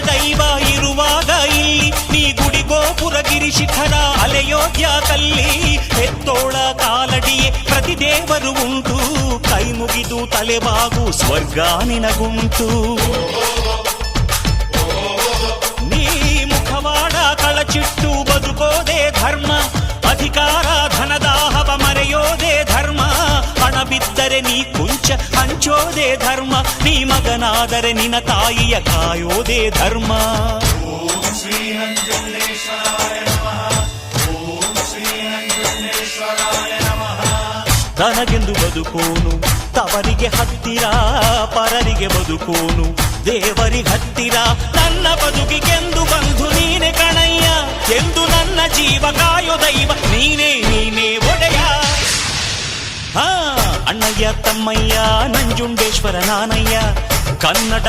ದೈವ ಇರುವಾಗ ಇಲ್ಲಿ ನೀ ಗುಡಿ ಗೋಪುರ ಗಿರಿ ಶಿಖರ ಅಲೆಯೋಧ್ಯ ತಲ್ಲಿ ಹೆತ್ತೋಳ ಕಾಲಡಿಯೇ ಪ್ರತಿ ದೇವರು ಉಂಟು ಕೈ ಮುಗಿದು ತಲೆಬಾಗು ಸ್ವರ್ಗ ನಿನಗುಂಟು ನೀ ಮುಖವಾಡ ಕಳಚಿಟ್ಟು ಬದುಕೋದೇ ಧರ್ಮ ಅಧಿಕಾರ ಧನದಾಹವ ಮರೆಯೋದೇ ಧರ್ಮ ಹಣ ಬಿದ್ದರೆ ನೀ ಕುಂಚ ಹಂಚೋದೇ ಧರ್ಮ ನೀ ಮಗನಾದರೆ ನಿನ್ನ ತಾಯಿಯ ಕಾಯೋದೇ ಧರ್ಮ ತನಗೆಂದು ಬದುಕೋನು ತವರಿಗೆ ಹತ್ತಿರ ಪರರಿಗೆ ಬದುಕೋನು ದೇವರಿಗೆ ಹತ್ತಿರ ನನ್ನ ಬದುಕಿಗೆಂದು ಬಂಧು ನೀನೆ ಕಣಯ್ಯ ಎಂದು ನನ್ನ ಜೀವ ಕಾಯೋ ದೈವ ನೀನೇ ನೀನೇ ಒಡೆಯ ಹಾ అన్నయ్య తమ్మయ్య నంజుండేశ్వర నానయ్య కన్నడ